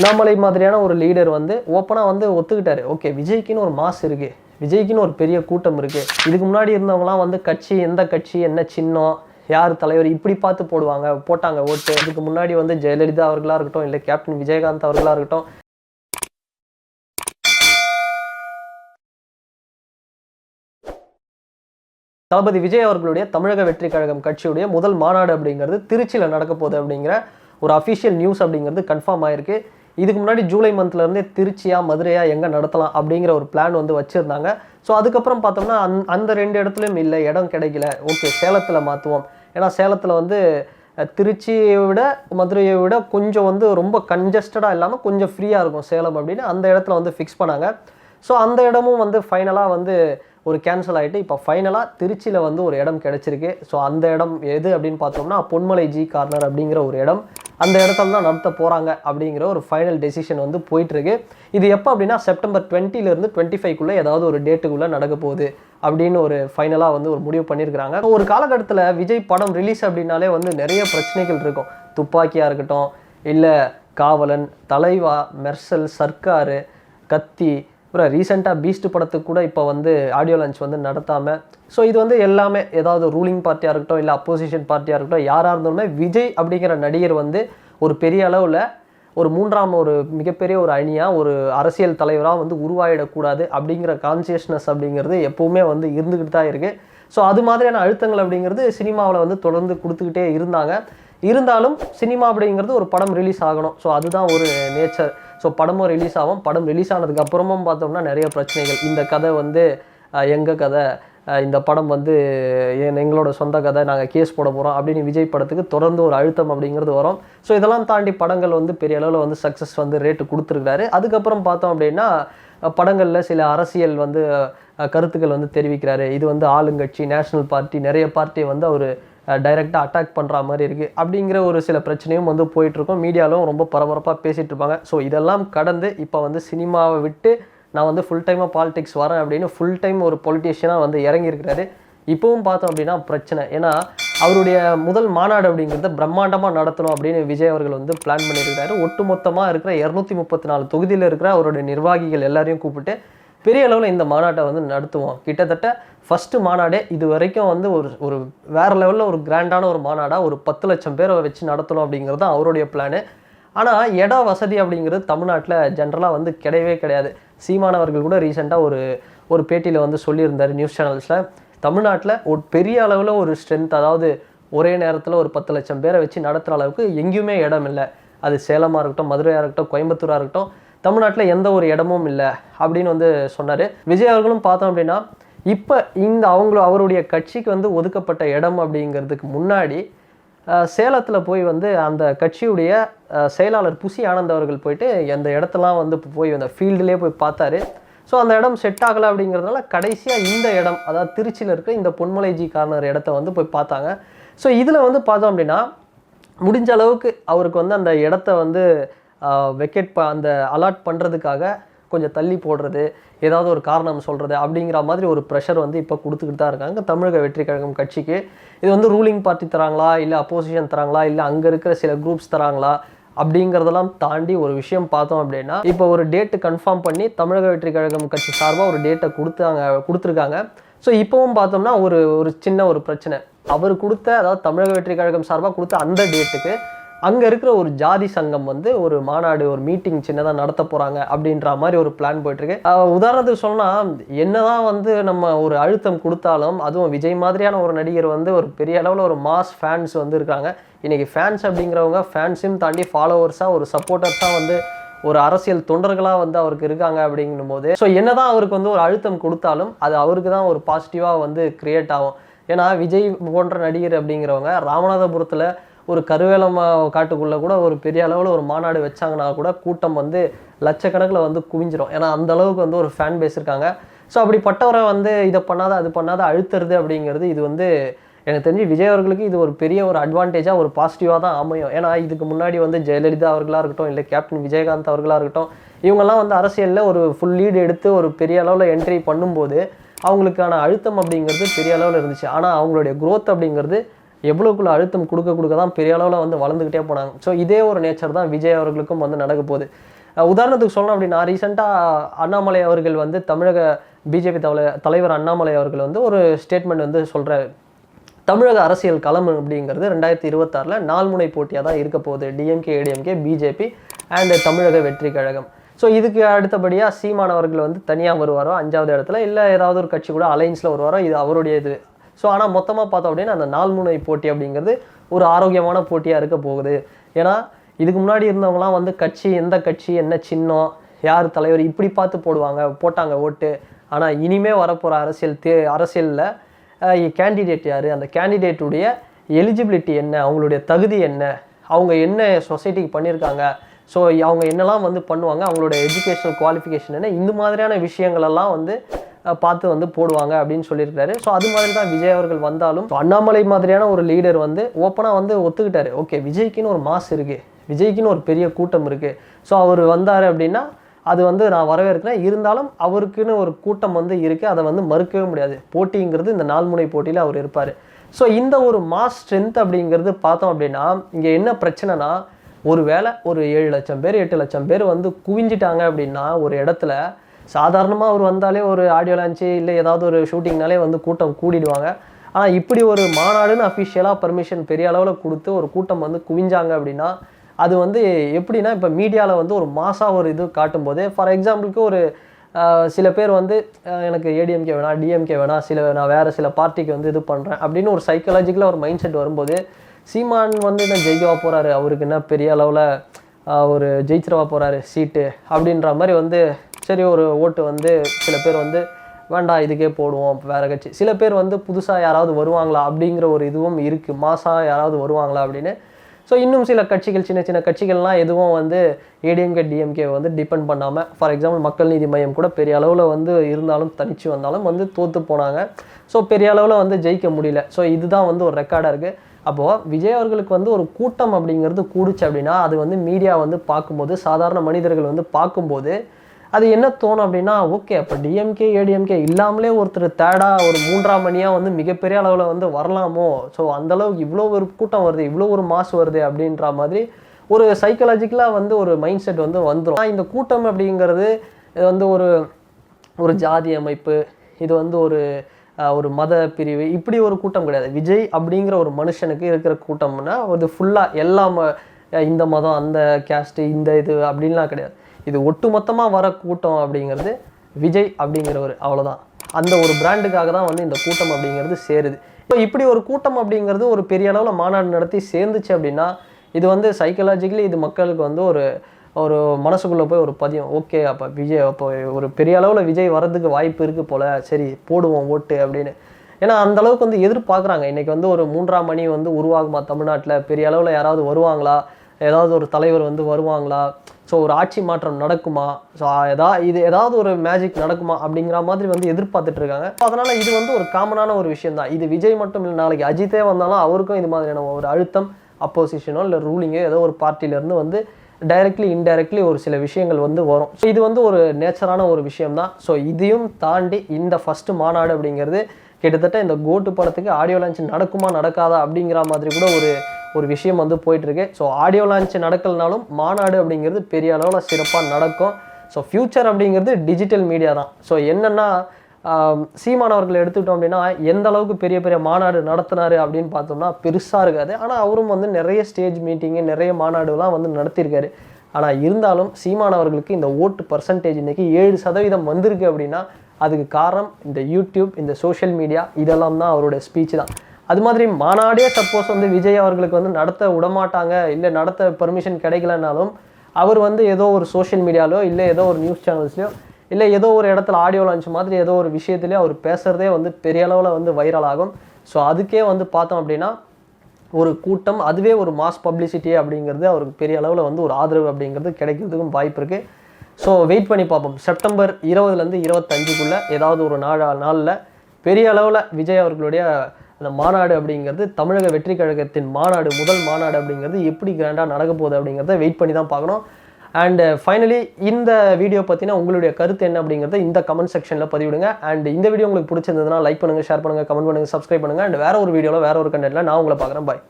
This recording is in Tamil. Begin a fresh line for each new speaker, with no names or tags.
அண்ணாமலை மாதிரியான ஒரு லீடர் வந்து ஓப்பனாக வந்து ஒத்துக்கிட்டாரு. ஓகே விஜய்க்குன்னு ஒரு மாஸ் இருக்குது விஜய்க்குன்னு ஒரு பெரிய கூட்டம் இருக்குது இதுக்கு முன்னாடி இருந்தவங்களாம் வந்து கட்சி எந்த கட்சி என்ன சின்னம் யார் தலைவர் இப்படி பார்த்து போடுவாங்க போட்டாங்க ஓட்டு இதுக்கு முன்னாடி வந்து ஜெயலலிதா அவர்களாக இருக்கட்டும் இல்லை கேப்டன் விஜயகாந்த் அவர்களாக இருக்கட்டும். தளபதி விஜய் அவர்களுடைய தமிழக வெற்றி கழகம் கட்சியுடைய முதல் மாநாடு அப்படிங்கிறது திருச்சியில் நடக்க போகுது அப்படிங்கிற ஒரு அஃபிஷியல் நியூஸ் அப்படிங்கிறது கன்ஃபார்ம் ஆயிருக்கு. இதுக்கு முன்னாடி ஜூலை மந்த்லேருந்தே திருச்சியாக திருச்சியா மதுரையா எங்கே நடத்தலாம் அப்படிங்கிற ஒரு பிளான் வந்து வச்சுருந்தாங்க. ஸோ அதுக்கப்புறம் பார்த்தோம்னா அந் அந்த ரெண்டு இடத்துலையும் இல்லை இடம் கிடைக்கல. ஓகே சேலத்தில் மாற்றுவோம் ஏன்னா சேலத்தில் வந்து திருச்சியை விட மதுரையை விட கொஞ்சம் வந்து ரொம்ப கன்ஜஸ்டடாக இல்லாமல் கொஞ்சம் ஃப்ரீயாக இருக்கும் சேலம் அப்படின்னு அந்த இடத்துல வந்து ஃபிக்ஸ் பண்ணாங்க. ஸோ அந்த இடமும் வந்து ஃபைனலாக வந்து ஒரு கேன்சல் ஆகிட்டு இப்போ ஃபைனலாக திருச்சியில் வந்து ஒரு இடம் கிடச்சிருக்கு. ஸோ அந்த இடம் எது அப்படின்னு பார்த்தோம்னா பொன்மலை ஜி கார்னர் அப்படிங்கிற ஒரு இடம். அந்த இடத்துல தான் நடத்த போகிறாங்க அப்படிங்கிற ஒரு ஃபைனல் டெசிஷன் வந்து போயிட்டுருக்கு. இது எப்போ அப்படின்னா செப்டம்பர் டுவெண்ட்டிலேருந்து டுவெண்ட்டி ஃபைவ்க்குள்ளே ஏதாவது ஒரு டேட்டுக்குள்ளே நடக்க போகுது அப்படின்னு ஒரு ஃபைனலாக வந்து ஒரு முடிவு பண்ணியிருக்கிறாங்க. ஒரு காலகட்டத்தில் விஜய் படம் ரிலீஸ் அப்படின்னாலே வந்து நிறைய பிரச்சனைகள் இருக்கும். துப்பாக்கியாக இருக்கட்டும் இல்லை காவலன் தலைவா மெர்சல் சர்க்காரு கத்தி அப்புறம் ரீசெண்டாக பீஸ்ட் படத்துக்கு கூட இப்போ வந்து ஆடியோ லான்ச் வந்து நடத்தாமல் ஸோ இது வந்து எல்லாமே ஏதாவது ரூலிங் பார்ட்டியாக இருக்கட்டும் இல்லை அப்போசிஷன் பார்ட்டியாக இருக்கட்டும் யாராக இருந்தாலுமே விஜய் அப்படிங்கிற நடிகர் வந்து ஒரு பெரிய அளவில் ஒரு மூன்றாம் ஒரு மிகப்பெரிய ஒரு அணியாக ஒரு அரசியல் தலைவராக வந்து உருவாயிடக்கூடாது அப்படிங்கிற கான்சியஸ்னஸ் அப்படிங்கிறது எப்போவுமே வந்து இருந்துக்கிட்டு தான் இருக்குது ஸோ அது மாதிரியான அழுத்தங்கள் அப்படிங்கிறது சினிமாவில் வந்து தொடர்ந்து கொடுத்துக்கிட்டே இருந்தாங்க. இருந்தாலும் சினிமா அப்படிங்கிறது ஒரு படம் ரிலீஸ் ஆகணும். ஸோ அதுதான் ஒரு நேச்சர் ஸோ படமும் ரிலீஸ் ஆகும். படம் ரிலீஸ் ஆனதுக்கு அப்புறமும் பார்த்தோம்னா நிறைய பிரச்சனைகள். இந்த கதை வந்து எங்கள் கதை? இந்த படம் வந்து என் எங்களோட சொந்த கதை. நாங்கள் கேஸ் போட போகிறோம் அப்படின்னு விஜய் படத்துக்கு தொடர்ந்து ஒரு அழுத்தம் அப்படிங்கிறது வரும். ஸோ இதெல்லாம் தாண்டி படங்கள் வந்து பெரிய அளவில் வந்து சக்ஸஸ் வந்து ரேட்டு கொடுத்துருக்காரு அதுக்கப்புறம் பார்த்தோம் அப்படின்னா படங்களில் சில அரசியல் வந்து கருத்துக்கள் வந்து தெரிவிக்கிறாரு. இது வந்து ஆளுங்கட்சி நேஷனல் பார்ட்டி நிறைய பார்ட்டியை வந்து அவர் டைரெக்டாக அட்டாக் பண்ணுற மாதிரி இருக்குது அப்படிங்கிற ஒரு சில பிரச்சனையும் வந்து போயிட்டுருக்கோம். மீடியாவிலும் ரொம்ப பரபரப்பாக பேசிகிட்டு இருப்பாங்க. ஸோ இதெல்லாம் கடந்து இப்போ வந்து சினிமாவை விட்டு நான் வந்து ஃபுல் டைமாக பாலிடிக்ஸ் வரேன் அப்படின்னு ஃபுல் டைம் ஒரு பொலிட்டீஷியனாக வந்து இறங்கியிருக்கிறாரு. இப்போவும் பார்த்தோம் அப்படின்னா பிரச்சனை. ஏன்னா அவருடைய முதல் மாநாடு அப்படிங்கிறத பிரம்மாண்டமாக நடத்தணும் அப்படின்னு விஜய் அவர்கள் வந்து பிளான் பண்ணியிருக்கிறாரு. ஒட்டுமொத்தமாக இருக்கிற இரநூத்தி முப்பத்தி நாலு தொகுதியில் இருக்கிற அவருடைய நிர்வாகிகள் எல்லாரையும் கூப்பிட்டு பெரிய அளவில் இந்த மாநாட்டை வந்து நடத்துவோம். கிட்டத்தட்ட ஃபஸ்ட்டு மாநாடே இது வரைக்கும் வந்து ஒரு ஒரு வேறு லெவலில் ஒரு கிராண்டான ஒரு மாநாடாக ஒரு பத்து லட்சம் பேரை வச்சு நடத்தணும் அப்படிங்கிறது தான் அவருடைய பிளானு ஆனால் இட வசதி அப்படிங்கிறது தமிழ்நாட்டில் ஜென்ரலாக வந்து கிடையவே கிடையாது. சீமானவர்கள் கூட ரீசெண்டாக ஒரு ஒரு பேட்டியில் வந்து சொல்லியிருந்தார் நியூஸ் சேனல்ஸில் தமிழ்நாட்டில் ஒரு பெரிய அளவில் ஒரு ஸ்ட்ரென்த் அதாவது ஒரே நேரத்தில் ஒரு பத்து லட்சம் பேரை வச்சு நடத்துகிற அளவுக்கு எங்கேயுமே இடம் இல்லை. அது சேலமாக இருக்கட்டும் மதுரையாக இருக்கட்டும் கோயம்புத்தூராக இருக்கட்டும் தமிழ்நாட்டில் எந்த ஒரு இடமும் இல்லை அப்படின்னு வந்து சொன்னார். விஜய் அவர்களும் பார்த்தோம் அப்படின்னா இப்போ இந்த அவங்களும் அவருடைய கட்சிக்கு வந்து ஒதுக்கப்பட்ட இடம் அப்படிங்கிறதுக்கு முன்னாடி சேலத்தில் போய் வந்து அந்த கட்சியுடைய செயலாளர் புசி ஆனந்த் அவர்கள் போயிட்டு அந்த இடத்தெல்லாம் வந்து போய் அந்த ஃபீல்டுலேயே போய் பார்த்தாரு. ஸோ அந்த இடம் செட் ஆகலை அப்படிங்கிறதுனால கடைசியாக இந்த இடம் அதாவது திருச்சியில் இருக்க இந்த பொன்மலைஜி கார்னர் இடத்த வந்து போய் பார்த்தாங்க. ஸோ இதில் வந்து பார்த்தோம் அப்படின்னா முடிஞ்ச அளவுக்கு அவருக்கு வந்து அந்த இடத்த வந்து வெக்கெட் ப அந்த அலாட் பண்ணுறதுக்காக கொஞ்சம் தள்ளி போடுறது ஏதாவது ஒரு காரணம் சொல்கிறது அப்படிங்கிற மாதிரி ஒரு ப்ரெஷர் வந்து இப்போ கொடுத்துக்கிட்டு தான் இருக்காங்க. தமிழக வெற்றி கழகம் கட்சிக்கு. இது வந்து ரூலிங் பார்ட்டி தராங்களா? இல்லை அப்போசிஷன் தராங்களா? இல்லை அங்கே இருக்கிற சில குரூப்ஸ் தராங்களா? அப்படிங்கிறதெல்லாம் தாண்டி ஒரு விஷயம் பார்த்தோம் அப்படின்னா இப்போ ஒரு டேட்டு கன்ஃபார்ம் பண்ணி தமிழக வெற்றி கழகம் கட்சி சார்பாக ஒரு டேட்டை கொடுத்தாங்க கொடுத்துருக்காங்க. ஸோ இப்போவும் பார்த்தோம்னா ஒரு ஒரு சின்ன ஒரு பிரச்சனை. அவர் கொடுத்த அதாவது தமிழக வெற்றி கழகம் சார்பாக கொடுத்த அந்த டேட்டுக்கு அங்கே இருக்கிற ஒரு ஜாதி சங்கம் வந்து ஒரு மாநாடு ஒரு மீட்டிங் சின்னதாக நடத்த போகிறாங்க அப்படின்ற மாதிரி ஒரு பிளான் போயிட்டுருக்கு. உதாரணத்துக்கு சொன்னால் என்னதான் வந்து நம்ம ஒரு அழுத்தம் கொடுத்தாலும் அதுவும் விஜய் மாதிரியான ஒரு நடிகர் வந்து ஒரு பெரிய அளவில் ஒரு மாஸ் ஃபேன்ஸ் வந்து இருக்காங்க. இன்றைக்கி ஃபேன்ஸ் அப்படிங்கிறவங்க ஃபேன்ஸையும் தாண்டி ஃபாலோவர்ஸாக ஒரு சப்போர்ட்டர்ஸாக வந்து ஒரு அரசியல் தொண்டர்களாக வந்து அவருக்கு இருக்காங்க அப்படிங்கும் போது ஸோ என்னதான் அவருக்கு வந்து ஒரு அழுத்தம் கொடுத்தாலும் அது அவருக்கு தான் ஒரு பாசிட்டிவாக வந்து கிரியேட் ஆகும். ஏன்னா விஜய் போன்ற நடிகர் அப்படிங்கிறவங்க ராமநாதபுரத்தில் ஒரு கருவேலம் காட்டுக்குள்ளே கூட ஒரு பெரிய அளவில் ஒரு மாநாடு வச்சாங்கன்னா கூட கூட்டம் வந்து லட்சக்கணக்கில் வந்து குவிஞ்சிரும். ஏன்னா அந்த அளவுக்கு வந்து ஒரு ஃபேன் பேஸ் இருக்காங்க. ஸோ அப்படிப்பட்டவரை வந்து இதை பண்ணாத அது பண்ணாத அழுத்துறது அப்படிங்கிறது இது வந்து எனக்கு தெரிஞ்சு விஜய் அவர்களுக்கு இது ஒரு பெரிய ஒரு அட்வான்டேஜாக ஒரு பாசிட்டிவாக தான் அமையும். ஏன்னா இதுக்கு முன்னாடி வந்து ஜெயலலிதா அவர்களாக இருக்கட்டும் இல்லை கேப்டன் விஜயகாந்த் அவர்களாக இருக்கட்டும் இவங்கெல்லாம் வந்து அரசியலில் ஒரு ஃபுல் லீடு எடுத்து ஒரு பெரிய அளவில் என்ட்ரி பண்ணும்போது அவங்களுக்கான அழுத்தம் அப்படிங்கிறது பெரிய அளவில் இருந்துச்சு. ஆனால் அவங்களுடைய குரோத் அப்படிங்கிறது எவ்வளோக்குள்ள அழுத்தம் கொடுக்க கொடுக்க தான் பெரிய அளவில் வந்து வளர்ந்துக்கிட்டே போனாங்க. ஸோ இதே ஒரு நேச்சர் தான் விஜய் அவர்களுக்கும் வந்து நடக்க போகுது. உதாரணத்துக்கு சொல்லணும் அப்படின்னா ரீசெண்டாக அண்ணாமலை அவர்கள் வந்து தமிழக பிஜேபி தலை தலைவர் அண்ணாமலை அவர்கள் வந்து ஒரு ஸ்டேட்மெண்ட் வந்து சொல்கிறார் தமிழக அரசியல் களம் அப்படிங்கிறது ரெண்டாயிரத்தி இருபத்தாறில் நால்முனை போட்டியாக தான் இருக்க போகுது. டிஎம்கே ஏடிஎம்கே பிஜேபி அண்ட் தமிழக வெற்றி கழகம். ஸோ இதுக்கு அடுத்தபடியாக சீமான் அவர்கள் வந்து தனியாக வருவாரோ அஞ்சாவது இடத்துல இல்லை ஏதாவது ஒரு கட்சி கூட அலைன்ஸில் வருவாரோ இது அவருடைய இது. ஸோ ஆனால் மொத்தமாக பார்த்தோம் அப்படின்னா அந்த நால்முனை போட்டி அப்படிங்கிறது ஒரு ஆரோக்கியமான போட்டியாக இருக்க போகுது. ஏன்னா இதுக்கு முன்னாடி இருந்தவங்களாம் வந்து கட்சி எந்த கட்சி என்ன சின்னம் யார் தலைவர் இப்படி பார்த்து போடுவாங்க போட்டாங்க ஓட்டு. ஆனால் இனிமே வரப்போகிற அரசியல் தே அரசியலில் கேண்டிடேட் யார்? அந்த கேண்டிடேட்டுடைய எலிஜிபிலிட்டி என்ன? அவங்களுடைய தகுதி என்ன? அவங்க என்ன சொசைட்டிக்கு பண்ணியிருக்காங்க ஸோ அவங்க என்னெல்லாம் வந்து பண்ணுவாங்க? அவங்களோட எஜுகேஷனல் குவாலிஃபிகேஷன் என்ன? இந்த மாதிரியான விஷயங்களெல்லாம் வந்து பார்த்து வந்து போடுவாங்க அப்படின்னு சொல்லியிருக்காரு. ஸோ அது மாதிரி தான் விஜய் அவர்கள் வந்தாலும் அண்ணாமலை மாதிரியான ஒரு லீடர் வந்து ஓப்பனாக வந்து ஒத்துக்கிட்டாரு. ஓகே விஜய்க்குன்னு ஒரு மாஸ் இருக்குது விஜய்க்குன்னு ஒரு பெரிய கூட்டம் இருக்குது ஸோ அவர் வந்தார் அப்படின்னா அது வந்து நான் வரவேற்கிறேன். இருந்தாலும் அவருக்குன்னு ஒரு கூட்டம் வந்து இருக்குது அதை வந்து மறுக்கவே முடியாது. போட்டிங்கிறது இந்த நால்முனை போட்டியில் அவர் இருப்பார். ஸோ இந்த ஒரு மாஸ் ஸ்ட்ரென்த் அப்படிங்கிறது பார்த்தோம் அப்படின்னா இங்கே என்ன பிரச்சனைனா ஒருவேளை ஒரு ஏழு லட்சம் பேர் எட்டு லட்சம் பேர் வந்து குவிஞ்சிட்டாங்க அப்படின்னா ஒரு இடத்துல சாதாரணமாக அவர் வந்தாலே ஒரு ஆடியோ லான்ச்சு இல்லை ஏதாவது ஒரு ஷூட்டிங்னாலே வந்து கூட்டம் கூடிடுவாங்க. ஆனால் இப்படி ஒரு மாநாடுன்னு அஃபிஷியலாக பர்மிஷன் பெரிய அளவில் கொடுத்து ஒரு கூட்டம் வந்து குவிஞ்சாங்க அப்படின்னா அது வந்து எப்படின்னா இப்போ மீடியாவில் வந்து ஒரு மாசாக ஒரு இது காட்டும்போது ஃபார் எக்ஸாம்பிளுக்கு ஒரு சில பேர் வந்து எனக்கு ஏடிஎம்கே வேணாம் டிஎம்கே வேணாம் சில நான் வேறு சில பார்ட்டிக்கு வந்து இது பண்ணுறேன் அப்படின்னு ஒரு சைக்கலாஜிக்கலாக ஒரு மைண்ட் செட் வரும்போது சீமான் வந்து என்ன ஜெயிக்கவா போகிறாரு அவருக்கு என்ன பெரிய அளவில் ஒரு ஜெயிச்சிரவா போகிறாரு சீட்டு அப்படின்ற மாதிரி வந்து சரி ஒரு ஓட்டு வந்து சில பேர் வந்து வேண்டாம் இதுக்கே போடுவோம் வேற கட்சி. சில பேர் வந்து புதுசாக யாராவது வருவாங்களா அப்படிங்கிற ஒரு இதுவும் இருக்குது மாசாக யாராவது வருவாங்களா அப்படின்னு. ஸோ இன்னும் சில கட்சிகள் சின்ன சின்ன கட்சிகள்லாம் எதுவும் வந்து ஏடிஎம்கே டிஎம்கே வந்து டிபெண்ட் பண்ணாமல் ஃபார் எக்ஸாம்பிள் மக்கள் நீதி மையம் கூட பெரிய அளவில் வந்து இருந்தாலும் தனிச்சு வந்தாலும் வந்து தோற்று போனாங்க. ஸோ பெரிய அளவில் வந்து ஜெயிக்க முடியல. ஸோ இதுதான் வந்து ஒரு ரெக்கார்டாக இருக்குது அப்போது விஜய் அவர்களுக்கு வந்து ஒரு கூட்டம் அப்படிங்கிறது கூடுச்சு அப்படின்னா அது வந்து மீடியா வந்து பார்க்கும்போது சாதாரண மனிதர்கள் வந்து பார்க்கும்போது அது என்ன தோணும் அப்படின்னா ஓகே அப்போ டிஎம்கே ஏடிஎம்கே இல்லாமலே ஒருத்தர் தேடா ஒரு மூன்றாம் மணியாக வந்து மிகப்பெரிய அளவில் வந்து வரலாமோ? ஸோ அந்தளவுக்கு இவ்வளோ ஒரு கூட்டம் வருது இவ்வளோ ஒரு மாசு வருது அப்படின்ற மாதிரி ஒரு சைக்கலாஜிக்கலாக வந்து ஒரு மைண்ட் செட் வந்து வந்துடும் இந்த கூட்டம் அப்படிங்கிறது இது வந்து ஒரு ஒரு ஜாதி அமைப்பு இது வந்து ஒரு ஒரு மத பிரிவு இப்படி ஒரு கூட்டம் கிடையாது. விஜய் அப்படிங்கிற ஒரு மனுஷனுக்கு இருக்கிற கூட்டம்னா அது ஃபுல்லாக எல்லா ம- இந்த மதம் அந்த கேஸ்ட்டு இந்த இது அப்படின்லாம் கிடையாது. இது ஒட்டுமொத்தமாக வர கூட்டம் அப்படிங்கிறது விஜய் அப்படிங்கிறவர் அவ்வளோதான் அந்த ஒரு பிராண்டுக்காக தான் வந்து இந்த கூட்டம் அப்படிங்கிறது சேருது. இப்போ இப்படி ஒரு கூட்டம் அப்படிங்கிறது ஒரு பெரிய அளவில் மாநாடு நடத்தி சேர்ந்துச்சு அப்படின்னா இது வந்து சைக்கலாஜிக்கலி இது மக்களுக்கு வந்து ஒரு ஒரு மனசுக்குள்ளே போய் ஒரு பதியம். ஓகே அப்போ விஜய் அப்போ ஒரு பெரிய அளவில் விஜய் வர்றதுக்கு வாய்ப்பு இருக்குது போல். சரி போடுவோம் ஓட்டு அப்படின்னு. ஏன்னா அந்த அளவுக்கு வந்து எதிர்பார்க்குறாங்க. இன்றைக்கி வந்து ஒரு மூன்றாம் மணி வந்து உருவாகுமா தமிழ்நாட்டில்? பெரிய அளவில் யாராவது வருவாங்களா? ஏதாவது ஒரு தலைவர் வந்து வருவாங்களா? ஸோ ஒரு ஆட்சி மாற்றம் நடக்குமா? ஸோ எதா இது ஏதாவது ஒரு மேஜிக் நடக்குமா? அப்படிங்கிற மாதிரி வந்து எதிர்பார்த்துட்டு இருக்காங்க. அதனால் இது வந்து ஒரு காமனான ஒரு விஷயம் தான் இது விஜய் மட்டும் இல்லை நாளைக்கு அஜித்தே வந்தாலும் அவருக்கும் இது மாதிரியான ஒரு அழுத்தம் அப்போசிஷனோ இல்லை ரூலிங்கோ ஏதோ ஒரு பார்ட்டியிலேருந்து வந்து டைரக்ட்லி இன்டைரக்ட்லி ஒரு சில விஷயங்கள் வந்து வரும். ஸோ இது வந்து ஒரு நேச்சரான ஒரு விஷயம் தான் ஸோ இதையும் தாண்டி இந்த ஃபஸ்ட்டு மாநாடு அப்படிங்கிறது கிட்டத்தட்ட இந்த கோட்டு படத்துக்கு ஆடியோ லான்ச் நடக்குமா நடக்காதா அப்படிங்கிற மாதிரி கூட ஒரு ஒரு விஷயம் வந்து போயிட்டுருக்கு. ஸோ ஆடியோ லான்ச் நடக்கலனாலும் மாநாடு அப்படிங்கிறது பெரிய அளவில் சிறப்பாக நடக்கும். ஸோ ஃப்யூச்சர் அப்படிங்கிறது டிஜிட்டல் மீடியா தான். ஸோ என்னென்னா சீமானவர்களை எடுத்துக்கிட்டோம் அப்படின்னா எந்த அளவுக்கு பெரிய பெரிய மாநாடு நடத்தினாரு அப்படின்னு பார்த்தோம்னா பெருசாக இருக்காது. ஆனால் அவரும் வந்து நிறைய ஸ்டேஜ் மீட்டிங்கு நிறைய மாநாடுலாம் வந்து நடத்தியிருக்காரு. ஆனால் இருந்தாலும் சீமானவர்களுக்கு இந்த ஓட்டு பர்சன்டேஜ் இன்றைக்கி ஏழு சதவீதம் வந்திருக்கு அப்படின்னா அதுக்கு காரணம் இந்த யூடியூப் இந்த சோஷியல் மீடியா இதெல்லாம் தான் அவரோட ஸ்பீச் தான். அது மாதிரி மாநாடே சப்போஸ் வந்து விஜய் அவர்களுக்கு வந்து நடத்த விடமாட்டாங்க இல்லை நடத்த பெர்மிஷன் கிடைக்கலனாலும் அவர் வந்து ஏதோ ஒரு சோஷியல் மீடியாலோ இல்லை ஏதோ ஒரு நியூஸ் சேனல்ஸ்லையோ இல்லை ஏதோ ஒரு இடத்துல ஆடியோ லான்ச் மாதிரி ஏதோ ஒரு விஷயத்துலேயே அவர் பேசுகிறதே வந்து பெரிய அளவில் வந்து வைரல் ஆகும். ஸோ அதுக்கே வந்து பார்த்தோம் அப்படின்னா ஒரு கூட்டம் அதுவே ஒரு மாஸ் பப்ளிசிட்டி அப்படிங்கிறது அவருக்கு பெரிய அளவில் வந்து ஒரு ஆதரவு அப்படிங்கிறது கிடைக்கிறதுக்கும் வாய்ப்பு இருக்குது ஸோ வெயிட் பண்ணி பார்ப்போம். செப்டம்பர் இருபதுலேருந்து இருபத்தஞ்சுக்குள்ளே ஏதாவது ஒரு நாள் நாளில் பெரிய அளவில் விஜய் அவர்களுடைய அந்த மாநாடு அப்படிங்கிறது தமிழக வெற்றி கழகத்தின் மாநாடு முதல் மாநாடு அப்படிங்கிறது எப்படி கிராண்டாக நடக்க போகுது அப்படிங்கிறத வெயிட் பண்ணி தான் பார்க்கணும். அண்ட் ஃபைனலி uh, இந்த வீடியோ பார்த்தீங்கன்னா உங்களுடைய கருத்து என்ன அப்படிங்கிறத இந்த கமெண்ட் செக்ஷனில் பதிவிடுங்க. அண்ட் இந்த வீடியோ உங்களுக்கு பிடிச்சிருந்ததுன்னா லைக் பண்ணுங்கள் ஷேர் பண்ணுங்கள் கமெண்ட் பண்ணுங்கள் சப்ஸ்கிரைப் பண்ணுங்கள் அண்ட் வேறு ஒரு வீடியோவில் வேறு ஒரு கண்டென்ட்டில் நான் உங்களை பார்க்குறேன். பாய்